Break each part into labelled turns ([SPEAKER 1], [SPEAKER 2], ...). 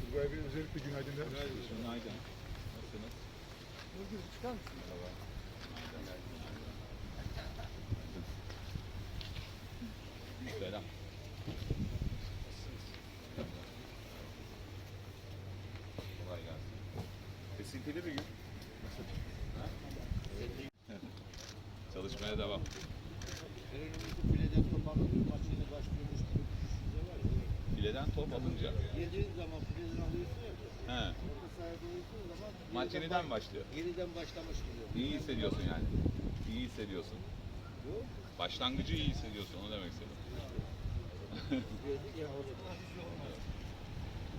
[SPEAKER 1] Turgay Bey özellikle günaydın der misiniz?
[SPEAKER 2] Günaydın. Nasılsınız? Selam. Kolay gelsin. Esintili bir gün. Ha? Çalışmaya devam.
[SPEAKER 3] Fileden top alınca maçını başlıyormuş gibi düşünce var ya.
[SPEAKER 2] Fileden top alınca.
[SPEAKER 3] Yediğin zaman fileden alıyorsun ya.
[SPEAKER 2] He.
[SPEAKER 3] Orta sahaya koyduğun
[SPEAKER 2] Maç
[SPEAKER 3] yeniden
[SPEAKER 2] yeniden
[SPEAKER 3] baş-
[SPEAKER 2] başlıyor.
[SPEAKER 3] Yeniden başlamış gibi.
[SPEAKER 2] İyi hissediyorsun yani. İyi hissediyorsun.
[SPEAKER 3] Yok.
[SPEAKER 2] Başlangıcı iyi hissediyorsun onu demek istedim.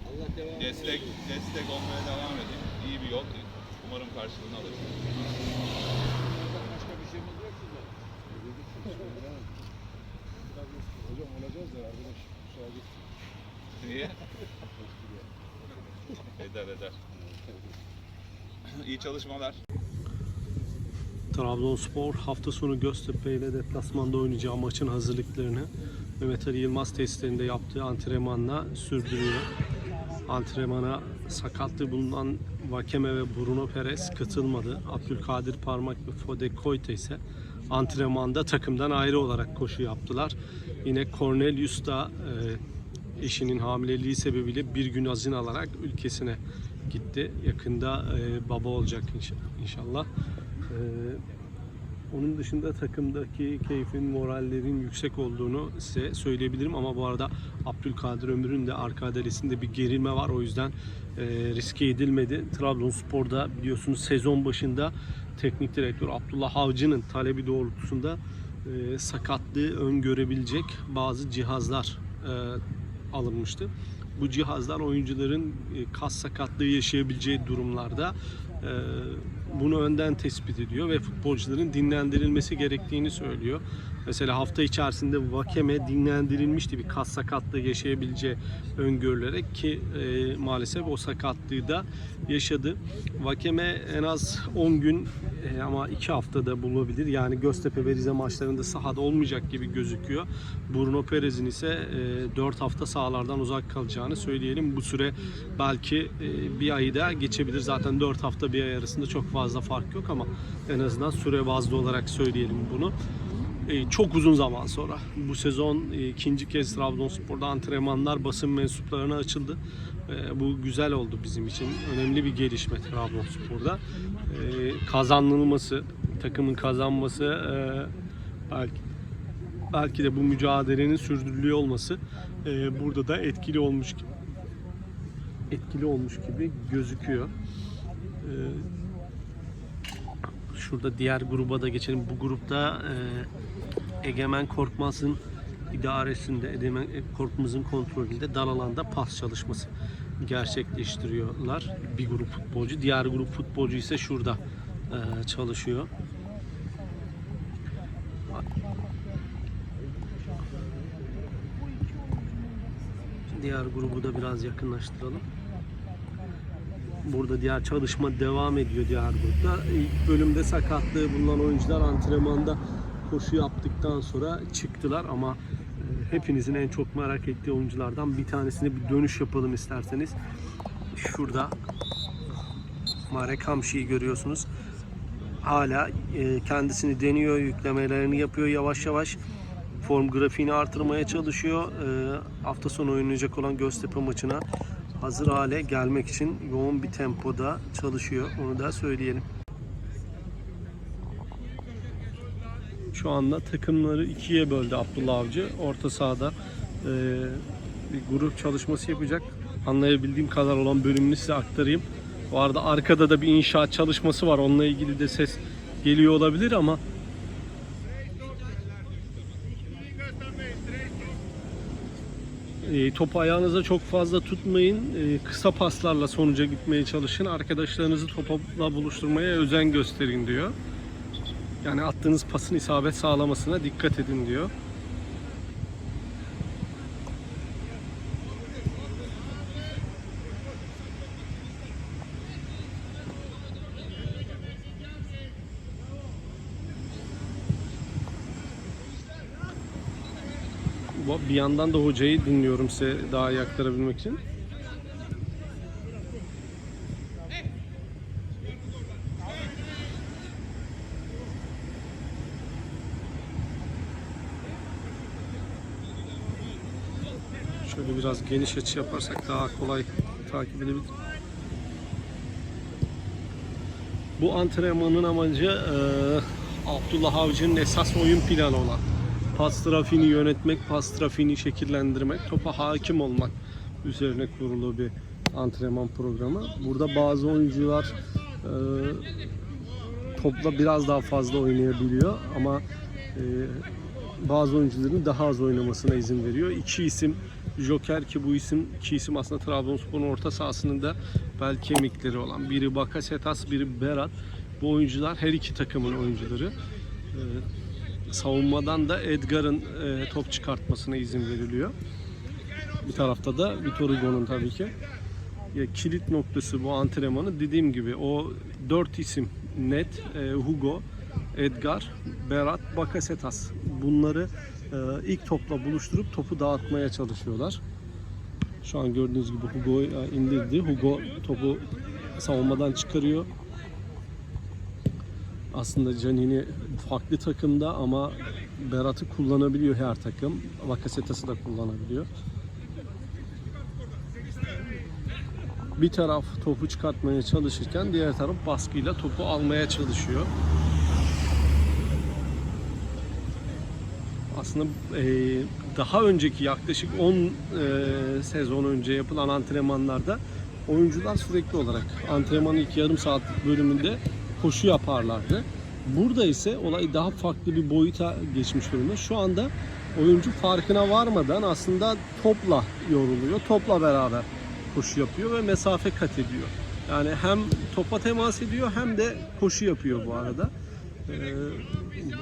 [SPEAKER 3] Allah devam
[SPEAKER 2] Destek, destek olmaya devam edin. İyi bir yol. Umarım karşılığını alırsın.
[SPEAKER 3] Başka bir şeyimiz yok ki zaten.
[SPEAKER 1] Hocam olacağız da arkadaş müsaade etsin.
[SPEAKER 2] Niye? eder eder. İyi çalışmalar.
[SPEAKER 4] Trabzonspor hafta sonu Göztepe ile deplasmanda oynayacağı maçın hazırlıklarını Mehmet Ali Yılmaz testlerinde yaptığı antrenmanla sürdürüyor. Antrenmana sakatlığı bulunan Vakeme ve Bruno Perez katılmadı. Abdülkadir Parmak ve Fode Koyte ise antrenmanda takımdan ayrı olarak koşu yaptılar. Yine Cornelius da e, eşinin hamileliği sebebiyle bir gün azin alarak ülkesine gitti. Yakında e, baba olacak inşa- inşallah. E, onun dışında takımdaki keyfin, morallerin yüksek olduğunu size söyleyebilirim ama bu arada Abdülkadir Ömür'ün de arka adalesinde bir gerilme var. O yüzden e, riske edilmedi. Trabzonspor'da biliyorsunuz sezon başında teknik direktör Abdullah Avcı'nın talebi doğrultusunda e, sakatlığı öngörebilecek bazı cihazlar e, alınmıştı. Bu cihazlar oyuncuların e, kas sakatlığı yaşayabileceği durumlarda e, bunu önden tespit ediyor ve futbolcuların dinlendirilmesi gerektiğini söylüyor. Mesela hafta içerisinde Vakeme dinlendirilmişti bir kas sakatlığı yaşayabileceği öngörülerek ki e, maalesef o sakatlığı da yaşadı. Vakeme en az 10 gün e, ama 2 haftada bulabilir. Yani Göztepe ve Rize maçlarında sahada olmayacak gibi gözüküyor. Bruno Perez'in ise e, 4 hafta sahalardan uzak kalacağını söyleyelim. Bu süre belki e, bir ayı da geçebilir. Zaten 4 hafta bir ay arasında çok fazla fark yok ama en azından süre bazlı olarak söyleyelim bunu. E, çok uzun zaman sonra bu sezon e, ikinci kez Trabzonspor'da antrenmanlar basın mensuplarına açıldı. E, bu güzel oldu bizim için. Önemli bir gelişme Trabzonspor'da. Kazanılması, takımın kazanması belki belki de bu mücadelenin sürdürülüyor olması burada da etkili olmuş gibi etkili olmuş gibi gözüküyor. Şurada diğer gruba da geçelim. Bu grupta e, Egemen Korkmaz'ın idaresinde, Egemen Korkmaz'ın kontrolünde dar alanda pas çalışması gerçekleştiriyorlar. Bir grup futbolcu. Diğer grup futbolcu ise şurada e, çalışıyor. Diğer grubu da biraz yakınlaştıralım. Burada diğer çalışma devam ediyor diğer grupta. İlk bölümde sakatlığı bulunan oyuncular antrenmanda koşu yaptıktan sonra çıktılar ama e, hepinizin en çok merak ettiği oyunculardan bir tanesine bir dönüş yapalım isterseniz. Şurada Marek Hamşi'yi görüyorsunuz. Hala e, kendisini deniyor, yüklemelerini yapıyor yavaş yavaş. Form grafiğini artırmaya çalışıyor. E, hafta sonu oynayacak olan Göztepe maçına hazır hale gelmek için yoğun bir tempoda çalışıyor. Onu da söyleyelim. Şu anda takımları ikiye böldü Abdullah Avcı. Orta sahada e, bir grup çalışması yapacak. Anlayabildiğim kadar olan bölümünü size aktarayım. Bu arada arkada da bir inşaat çalışması var. Onunla ilgili de ses geliyor olabilir ama E, topu ayağınıza çok fazla tutmayın. E, kısa paslarla sonuca gitmeye çalışın. Arkadaşlarınızı topla buluşturmaya özen gösterin diyor. Yani attığınız pasın isabet sağlamasına dikkat edin diyor. Bir yandan da hocayı dinliyorum size daha iyi aktarabilmek için. Şöyle biraz geniş açı yaparsak daha kolay takip edebiliriz. Bu antrenmanın amacı e, Abdullah Avcı'nın esas oyun planı olan pas trafiğini yönetmek, pas trafiğini şekillendirmek, topa hakim olmak üzerine kurulu bir antrenman programı. Burada bazı oyuncular e, topla biraz daha fazla oynayabiliyor ama e, bazı oyuncuların daha az oynamasına izin veriyor. İki isim Joker ki bu isim iki isim aslında Trabzonspor'un orta sahasının da bel kemikleri olan. Biri Bakasetas, biri Berat. Bu oyuncular her iki takımın oyuncuları. Ee, savunmadan da Edgar'ın e, top çıkartmasına izin veriliyor. Bir tarafta da Vitor Hugo'nun tabii ki. Ya, kilit noktası bu antrenmanı dediğim gibi o dört isim net e, Hugo, Edgar, Berat, Bakasetas. Bunları e, ilk topla buluşturup topu dağıtmaya çalışıyorlar. Şu an gördüğünüz gibi Hugo e, indirdi. Hugo topu savunmadan çıkarıyor. Aslında Canini farklı takımda ama Berat'ı kullanabiliyor her takım. Bakasetas'ı da kullanabiliyor. Bir taraf topu çıkartmaya çalışırken diğer taraf baskıyla topu almaya çalışıyor. Aslında e, daha önceki yaklaşık 10 e, sezon önce yapılan antrenmanlarda oyuncular sürekli olarak antrenmanın ilk yarım saatlik bölümünde koşu yaparlardı. Burada ise olay daha farklı bir boyuta geçmiş durumda. Şu anda oyuncu farkına varmadan aslında topla yoruluyor. Topla beraber koşu yapıyor ve mesafe kat ediyor. Yani hem topa temas ediyor hem de koşu yapıyor bu arada. Ee,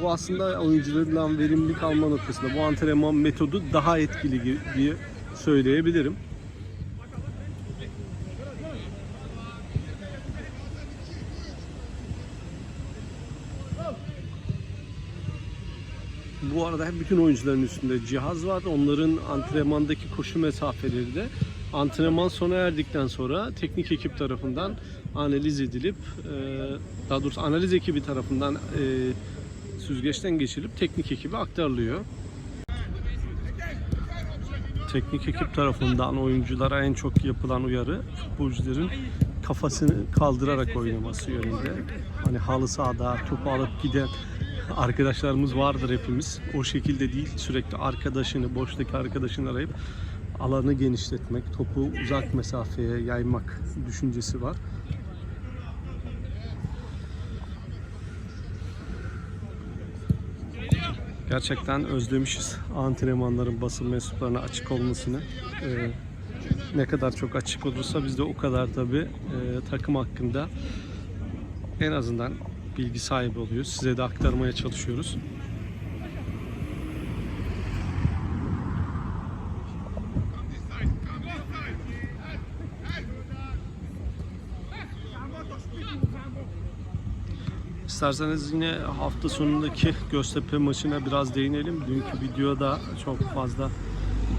[SPEAKER 4] bu aslında oyunculardan verimlilik alma noktasında bu antrenman metodu daha etkili diye söyleyebilirim. Bu arada hem bütün oyuncuların üstünde cihaz var. Onların antrenmandaki koşu mesafeleri de antrenman sona erdikten sonra teknik ekip tarafından analiz edilip e, daha doğrusu analiz ekibi tarafından e, süzgeçten geçirilip teknik ekibe aktarılıyor. Teknik ekip tarafından oyunculara en çok yapılan uyarı futbolcuların kafasını kaldırarak oynaması yönünde. Hani halı sahada topu alıp giden arkadaşlarımız vardır hepimiz. O şekilde değil sürekli arkadaşını, boştaki arkadaşını arayıp alanı genişletmek, topu uzak mesafeye yaymak düşüncesi var. Gerçekten özlemişiz antrenmanların basın mensuplarına açık olmasını. Ee, ne kadar çok açık olursa biz de o kadar tabii e, takım hakkında en azından bilgi sahibi oluyoruz. Size de aktarmaya çalışıyoruz. İsterseniz yine hafta sonundaki Göztepe maçına biraz değinelim. Dünkü videoda çok fazla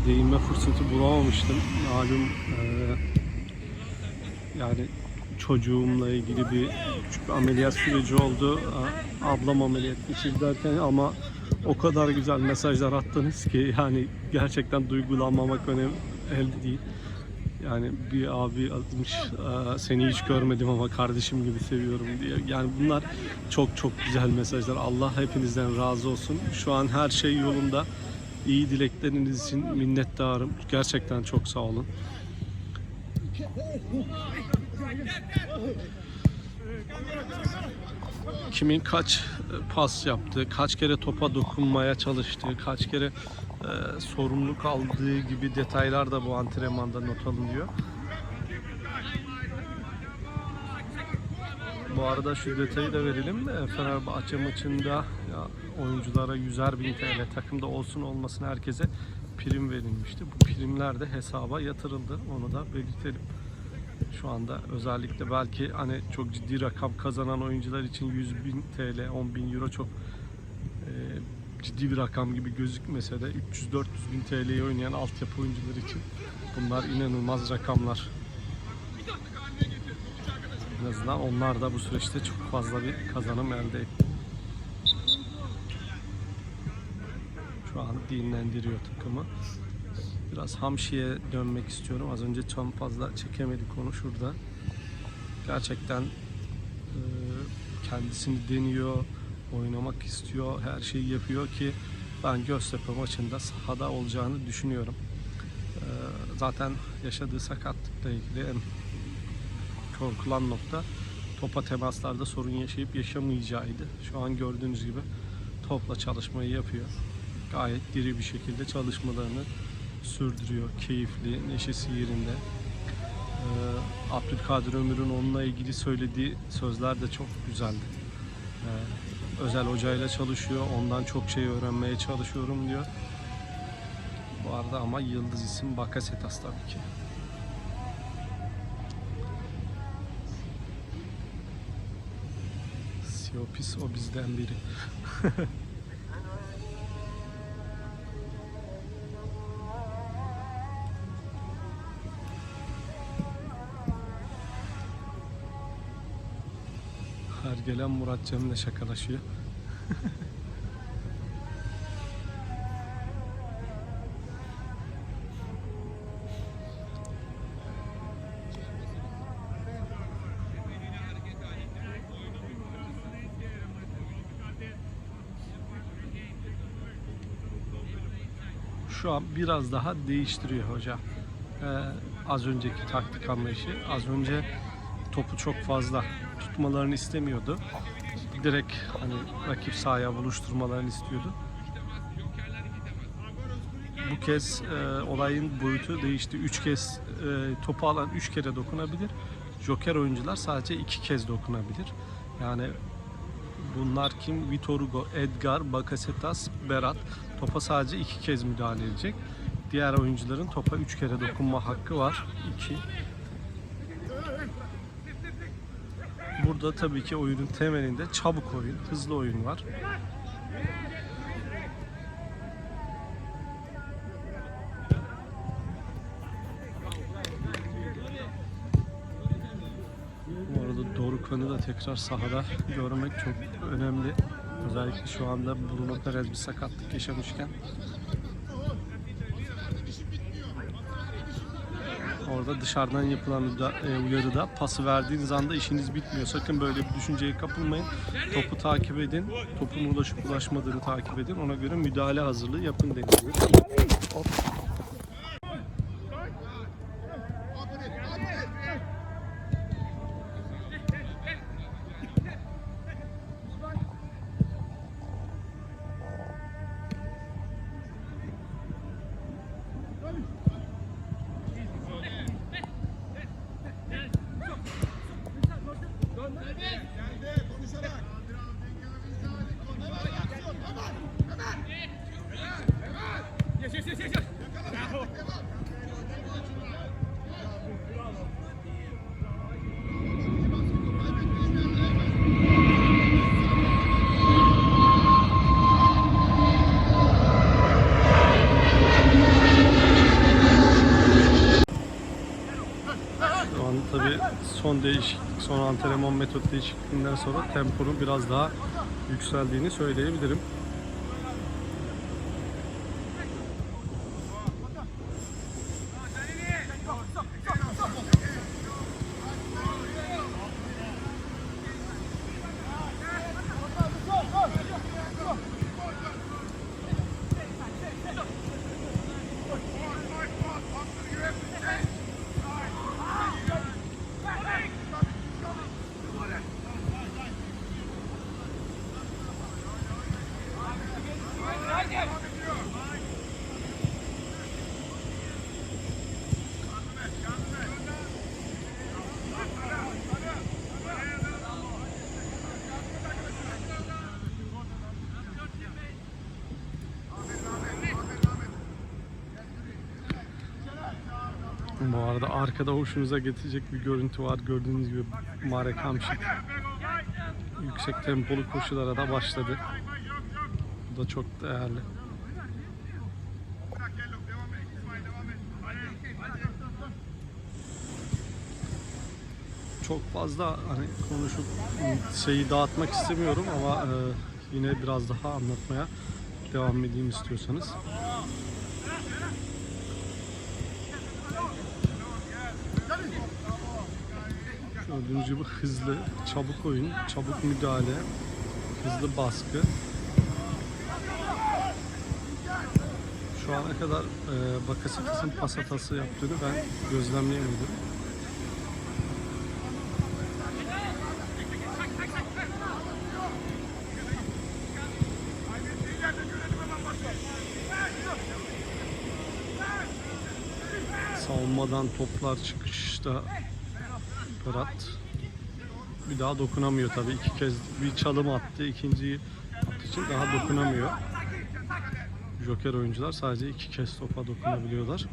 [SPEAKER 4] değinme fırsatı bulamamıştım. Malum eee, yani çocuğumla ilgili bir küçük bir ameliyat süreci oldu. Ablam ameliyat geçirdi derken ama o kadar güzel mesajlar attınız ki yani gerçekten duygulanmamak önemli elde değil. Yani bir abi atmış "Aa, seni hiç görmedim ama kardeşim gibi seviyorum diye. Yani bunlar çok çok güzel mesajlar. Allah hepinizden razı olsun. Şu an her şey yolunda. İyi dilekleriniz için minnettarım. Gerçekten çok sağ olun. Kimin kaç e, pas yaptığı, kaç kere topa dokunmaya çalıştığı, kaç kere e, sorumluluk aldığı gibi detaylar da bu antrenmanda not alınıyor. Bu arada şu detayı da verelim. Fenerbahçe maçında ya, oyunculara 100'er bin TL takımda olsun olmasın herkese prim verilmişti. Bu primler de hesaba yatırıldı. Onu da belirtelim. Şu anda özellikle belki hani çok ciddi rakam kazanan oyuncular için 100 bin TL, 10 bin euro çok e, ciddi bir rakam gibi gözükmese de 300-400 bin TL'ye oynayan altyapı oyuncuları için bunlar inanılmaz rakamlar. En azından onlar da bu süreçte çok fazla bir kazanım elde etti. Şu an dinlendiriyor takımı. Biraz Hamşi'ye dönmek istiyorum. Az önce çok fazla çekemedik onu şurada. Gerçekten e, kendisini deniyor, oynamak istiyor, her şeyi yapıyor ki ben Göztepe maçında sahada olacağını düşünüyorum. E, zaten yaşadığı sakatlıkla ilgili en korkulan nokta topa temaslarda sorun yaşayıp yaşamayacağıydı. Şu an gördüğünüz gibi topla çalışmayı yapıyor. Gayet diri bir şekilde çalışmalarını sürdürüyor. Keyifli, neşesi yerinde. Ee, Abdülkadir Ömür'ün onunla ilgili söylediği sözler de çok güzeldi. Ee, özel hocayla çalışıyor, ondan çok şey öğrenmeye çalışıyorum diyor. Bu arada ama yıldız isim Bakasetas tabii ki. Siopis o bizden biri. gelen Murat Cem'le şakalaşıyor. Şu an biraz daha değiştiriyor hoca. Ee, az önceki taktik anlayışı. Az önce topu çok fazla tutmalarını istemiyordu. Direkt hani rakip sahaya buluşturmalarını istiyordu. Bu kez e, olayın boyutu değişti. Üç kez e, topu alan üç kere dokunabilir. Joker oyuncular sadece iki kez dokunabilir. Yani bunlar kim? Vitor Hugo, Edgar, Bakasetas, Berat. Topa sadece iki kez müdahale edecek. Diğer oyuncuların topa üç kere dokunma hakkı var. İki. Burada tabii ki oyunun temelinde çabuk oyun, hızlı oyun var. Bu arada Dorukhan'ı da tekrar sahada görmek çok önemli. Özellikle şu anda Bruno Perez bir sakatlık yaşamışken. Orada dışarıdan yapılan e, uyarıda pası verdiğiniz anda işiniz bitmiyor. Sakın böyle bir düşünceye kapılmayın. Topu takip edin. Topun ulaşıp ulaşmadığını takip edin. Ona göre müdahale hazırlığı yapın deniliyor. Hop. Son değişiklik, son antrenman metot değişikliğinden sonra temponun biraz daha yükseldiğini söyleyebilirim. Bu arada arkada hoşunuza getirecek bir görüntü var. Gördüğünüz gibi Marek Hamşik yüksek tempolu koşulara da başladı. Bu da çok değerli. Çok fazla hani konuşup şeyi dağıtmak istemiyorum ama e, yine biraz daha anlatmaya devam edeyim istiyorsanız. Gördüğünüz gibi hızlı, çabuk oyun, çabuk müdahale, hızlı baskı. Şu ana kadar e, Bakasetas'ın pas hatası yaptığını ben gözlemleyemedim. Savunmadan toplar çıkışta Berat bir daha dokunamıyor tabii. iki kez bir çalım attı. ikinciyi için daha dokunamıyor. Joker oyuncular sadece iki kez topa dokunabiliyorlar.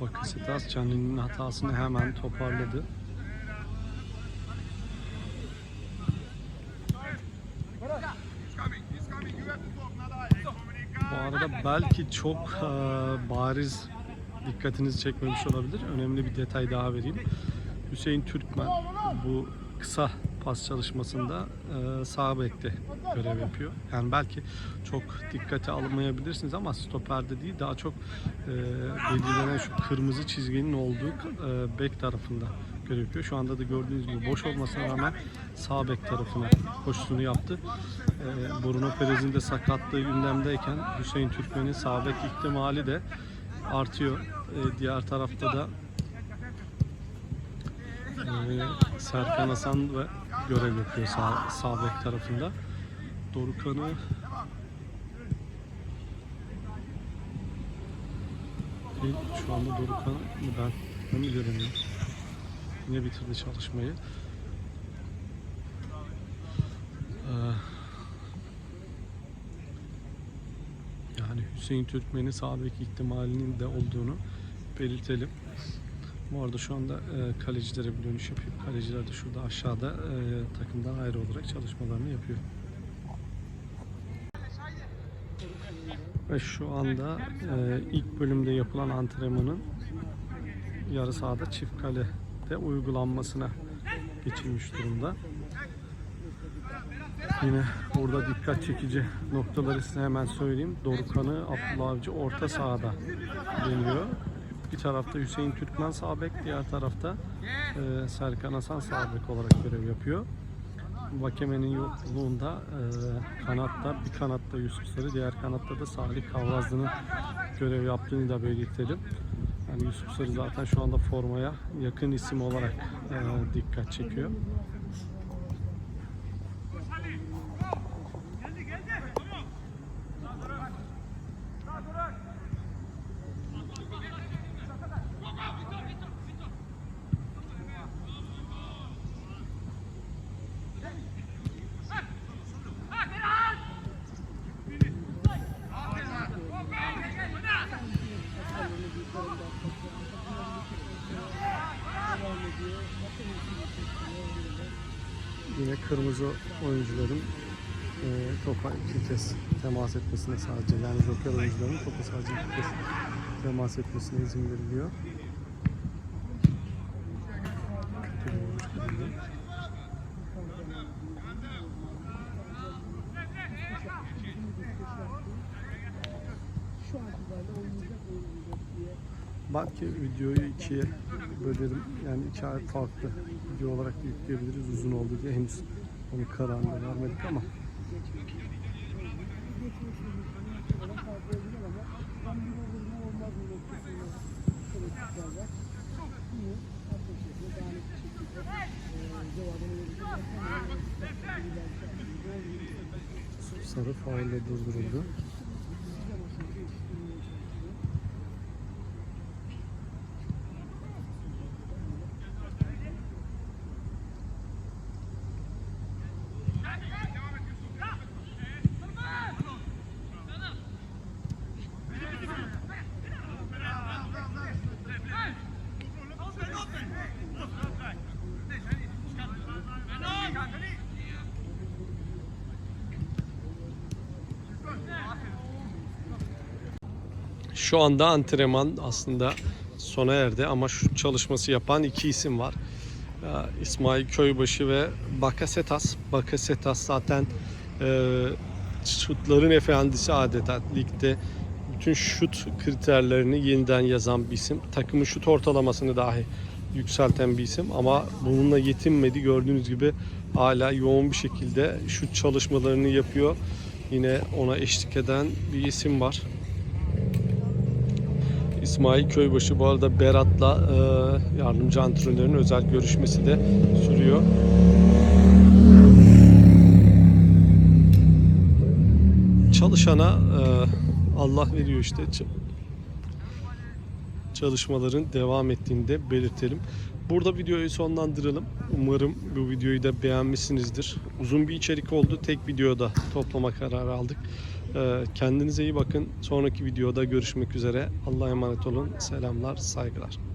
[SPEAKER 4] Orada Bakasetas Canini'nin hatasını hemen toparladı. Bu arada belki çok e, bariz dikkatinizi çekmemiş olabilir. Önemli bir detay daha vereyim. Hüseyin Türkmen bu kısa pas çalışmasında e, sağ bekte görev yapıyor. Yani belki çok dikkate almayabilirsiniz ama stoperde değil daha çok e, belirlenen şu kırmızı çizginin olduğu e, bek tarafında görev yapıyor. Şu anda da gördüğünüz gibi boş olmasına rağmen sağ bek tarafına koşusunu yaptı. E, Bruno Perez'in de sakatlığı gündemdeyken Hüseyin Türkmen'in sağ bek ihtimali de artıyor. E, diğer tarafta da ee, Serkan Hasan ve görev yapıyor sağ, sağ bek tarafında. Dorukan'ı Değil, şu anda Dorukan'ı ben, ben mi göremiyorum? Yine bitirdi çalışmayı. Ee, yani Hüseyin Türkmen'in sağ bek ihtimalinin de olduğunu belirtelim. Bu arada şu anda e, kalecilere bir dönüş yapıyor. Kaleciler de şurada aşağıda e, takımdan ayrı olarak çalışmalarını yapıyor. Ve şu anda e, ilk bölümde yapılan antrenmanın yarı sahada çift kalede uygulanmasına geçilmiş durumda. Yine burada dikkat çekici noktaları size hemen söyleyeyim. Dorukan'ı Abdullah Avcı orta sahada deniyor. Bir tarafta Hüseyin Türkmen sağ bek, diğer tarafta e, Serkan Hasan sağ bek olarak görev yapıyor. Vakeme'nin yokluğunda e, kanatta, bir kanatta Yusuf Sarı, diğer kanatta da Salih Kavrazlı'nın görev yaptığını da belirtelim. Yani Yusuf Sarı zaten şu anda formaya yakın isim olarak e, dikkat çekiyor. Yine kırmızı oyuncuların e, topa iki kez temas etmesine sadece yani joker oyuncuların topa sadece iki kez temas etmesine izin veriliyor. Belki videoyu ikiye bölerim. Yani iki farklı video olarak yükleyebiliriz uzun oldu diye henüz onun kararını vermedik ama.
[SPEAKER 5] Geçmiş sonuçlarına kadar fazla olabilir ama tam bir olur mu olmaz mı noktasında ekipler var. İyi. Farklı bir şekilde dağınık bir şekilde eee cevabını verecek.
[SPEAKER 4] Sarı faulle durduruldu. Şu anda antrenman aslında sona erdi ama şu çalışması yapan iki isim var. Ee, İsmail Köybaşı ve Bakasetas. Bakasetas zaten e, şutların efendisi adeta ligde bütün şut kriterlerini yeniden yazan bir isim. Takımın şut ortalamasını dahi yükselten bir isim ama bununla yetinmedi. Gördüğünüz gibi hala yoğun bir şekilde şut çalışmalarını yapıyor. Yine ona eşlik eden bir isim var. İsmail Köybaşı bu arada Berat'la e, yardımcı antrenörün özel görüşmesi de sürüyor. Çalışana e, Allah veriyor işte. Çalışmaların devam ettiğini de belirtelim. Burada videoyu sonlandıralım. Umarım bu videoyu da beğenmişsinizdir. Uzun bir içerik oldu. Tek videoda toplama kararı aldık. Ee, Kendinize iyi bakın. Sonraki videoda görüşmek üzere. Allah'a emanet olun. Selamlar, saygılar.